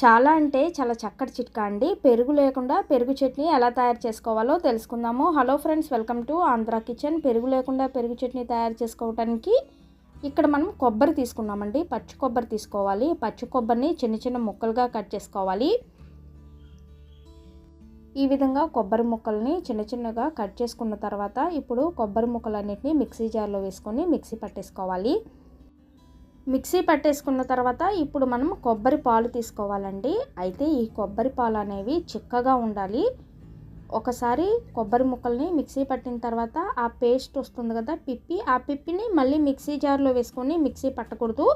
చాలా అంటే చాలా చక్కటి చిట్కా అండి. పెరుగు లేకుండా పెరుగు చట్నీ ఎలా తయారు చేసుకోవాలో తెలుసుకుందాము. Hello friends welcome to Andhra kitchen. పెరుగు లేకుండా పెరుగు చట్నీ తయారు చేసుకోవడానికి ఇక్కడ మనం కొబ్బరి తీసుకున్నామండి. పచ్చి కొబ్బరి తీసుకోవాలి. పచ్చి కొబ్బరిని చిన్న చిన్న ముక్కలుగా కట్ చేసుకోవాలి. ఈ విధంగా కొబ్బరి ముక్కల్ని చిన్న చిన్నగా కట్ చేసుకున్న తర్వాత ఇప్పుడు కొబ్బరి ముక్కలన్నిటిని మిక్సీ జార్లో వేసుకొని మిక్సీ పట్టేసుకోవాలి. మిక్సీ పట్టేసుకున్న తర్వాత ఇప్పుడు మనం కొబ్బరి పాలు తీసుకోవాలండి. అయితే ఈ కొబ్బరి పాలు అనేవి చిక్కగా ఉండాలి. ఒకసారి కొబ్బరి ముక్కల్ని మిక్సీ పట్టిన తర్వాత ఆ పేస్ట్ వస్తుంది కదా పిప్పి ఆ పిప్పిని మళ్ళీ మిక్సీ జార్లో వేసుకొని మిక్సీ పట్టకూడదు.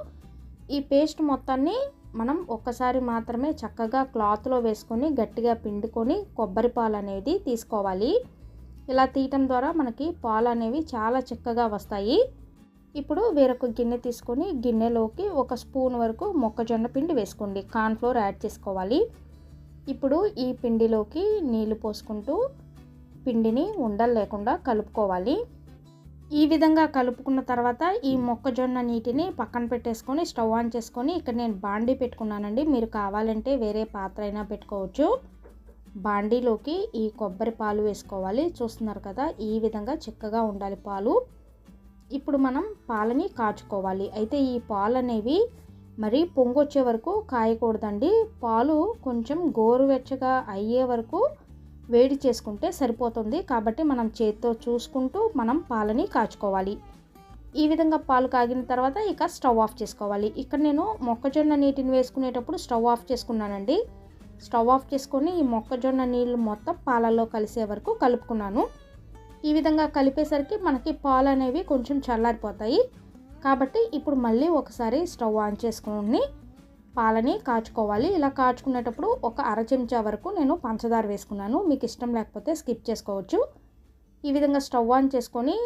ఈ పేస్ట్ మొత్తాన్ని మనం ఒక్కసారి మాత్రమే చక్కగా క్లాత్లో వేసుకొని గట్టిగా పిండుకొని కొబ్బరి పాలు అనేది తీసుకోవాలి. ఇలా తీయటం ద్వారా మనకి పాలు అనేవి చాలా చిక్కగా వస్తాయి. ఇప్పుడు వేరొక గిన్నె తీసుకొని గిన్నెలోకి ఒక స్పూన్ వరకు మొక్కజొన్న పిండి వేసుకోండి. కార్న్ఫ్లోర్ యాడ్ చేసుకోవాలి. ఇప్పుడు ఈ పిండిలోకి నీళ్ళు పోసుకుంటూ పిండిని ఉండలు లేకుండా కలుపుకోవాలి. ఈ విధంగా కలుపుకున్న తర్వాత ఈ మొక్కజొన్న నీటిని పక్కన పెట్టేసుకొని స్టవ్ ఆన్ చేసుకొని ఇక్కడ నేను బాండీ పెట్టుకున్నానండి. మీరు కావాలంటే వేరే పాత్ర అయినా పెట్టుకోవచ్చు. బాండీలోకి ఈ కొబ్బరి పాలు వేసుకోవాలి. చూస్తున్నారు కదా ఈ విధంగా చిక్కగా ఉండాలి పాలు. ఇప్పుడు మనం పాలని కాచుకోవాలి. అయితే ఈ పాలు అనేవి మరి పొంగొచ్చే వరకు కాయకూడదండి. పాలు కొంచెం గోరువెచ్చగా అయ్యే వరకు వేడి చేసుకుంటే సరిపోతుంది. కాబట్టి మనం చేతితో చూసుకుంటూ మనం పాలని కాచుకోవాలి. ఈ విధంగా పాలు కాగిన తర్వాత ఇక స్టవ్ ఆఫ్ చేసుకోవాలి. ఇక్కడ నేను మొక్కజొన్న నీటిని వేసుకునేటప్పుడు స్టవ్ ఆఫ్ చేసుకున్నానండి. స్టవ్ ఆఫ్ చేసుకొని ఈ మొక్కజొన్న నీళ్ళు మొత్తం పాలల్లో కలిసే వరకు కలుపుకున్నాను. ఈ విధంగా కలిపేసరికి మనకి పాలు అనేవి కొంచెం చల్లారిపోతాయి. కాబట్టి ఇప్పుడు మళ్ళీ ఒకసారి స్టవ్ ఆన్ చేసుకొని పాలని కాచుకోవాలి. ఇలా కాచుకునేటప్పుడు ఒక అర చెంచా వరకు నేను పంచదార వేసుకున్నాను. మీకు ఇష్టం లేకపోతే స్కిప్ చేసుకోవచ్చు. ఈ విధంగా స్టవ్ ఆన్ చేసుకొని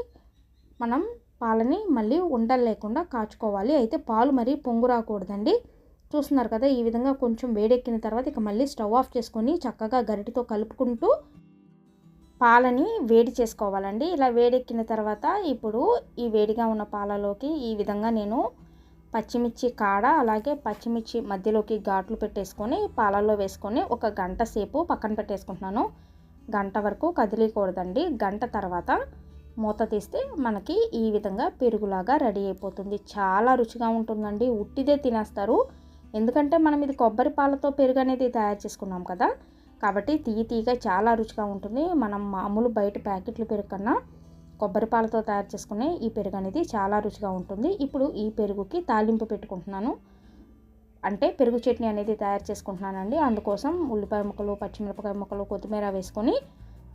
మనం పాలని మళ్ళీ ఉండలు లేకుండా కాచుకోవాలి. అయితే పాలు మరీ పొంగు రాకూడదండి. చూస్తున్నారు కదా ఈ విధంగా కొంచెం వేడెక్కిన తర్వాత ఇక మళ్ళీ స్టవ్ ఆఫ్ చేసుకొని చక్కగా గరిటితో కలుపుకుంటూ పాలని వేడి చేసుకోవాలండి. ఇలా వేడెక్కిన తర్వాత ఇప్పుడు ఈ వేడిగా ఉన్న పాలలోకి ఈ విధంగా నేను పచ్చిమిర్చి కాడ అలాగే పచ్చిమిర్చి మధ్యలోకి ఘాట్లు పెట్టేసుకొని పాలల్లో వేసుకొని ఒక గంట సేపు పక్కన పెట్టేసుకుంటున్నాను. గంట వరకు కదిలికూడదండి. గంట తర్వాత మూత తీస్తే మనకి ఈ విధంగా పెరుగులాగా రెడీ అయిపోతుంది. చాలా రుచిగా ఉంటుందండి. ఉట్టిదే తినేస్తారు. ఎందుకంటే మనం ఇది కొబ్బరి పాలతో పెరుగు అనేది తయారు చేసుకున్నాం కదా. కాబట్టి తీయ తీయగా చాలా రుచిగా ఉంటుంది. మనం మామూలు బయట ప్యాకెట్లు పెరుగు కన్నా కొబ్బరి పాలతో తయారు చేసుకునే ఈ పెరుగు అనేది చాలా రుచిగా ఉంటుంది. ఇప్పుడు ఈ పెరుగుకి తాలింపు పెట్టుకుంటున్నాను. అంటే పెరుగు చట్నీ అనేది తయారు చేసుకుంటున్నానండి. అందుకోసం ఉల్లిపాయ ముక్కలు పచ్చిమిరపకాయ ముక్కలు కొత్తిమీర వేసుకొని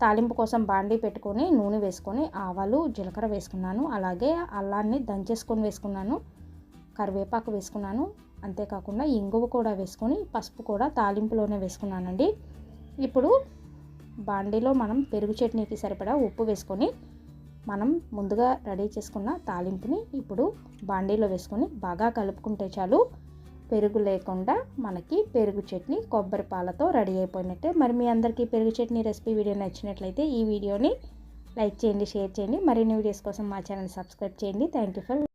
తాలింపు కోసం బాండీ పెట్టుకొని నూనె వేసుకొని ఆవాలు జీలకర్ర వేసుకున్నాను. అలాగే అల్లాన్ని దంచేసుకొని వేసుకున్నాను. కరివేపాకు వేసుకున్నాను. అంతేకాకుండా ఇంగువ కూడా వేసుకొని పసుపు కూడా తాలింపులోనే వేసుకున్నానండి. ఇప్పుడు బాండీలో మనం పెరుగు చట్నీకి సరిపడా ఉప్పు వేసుకొని మనం ముందుగా రెడీ చేసుకున్న తాలింపుని ఇప్పుడు బాండీలో వేసుకొని బాగా కలుపుకుంటే చాలు. పెరుగు లేకుండా మనకి పెరుగు చట్నీ కొబ్బరి పాలతో రెడీ అయిపోయినట్టే. మరి మీ అందరికీ పెరుగు చట్నీ రెసిపీ వీడియో నచ్చినట్లయితే ఈ వీడియోని లైక్ చేయండి షేర్ చేయండి. మరిన్ని వీడియోస్ కోసం మా ఛానల్ సబ్స్క్రైబ్ చేయండి. Thank you for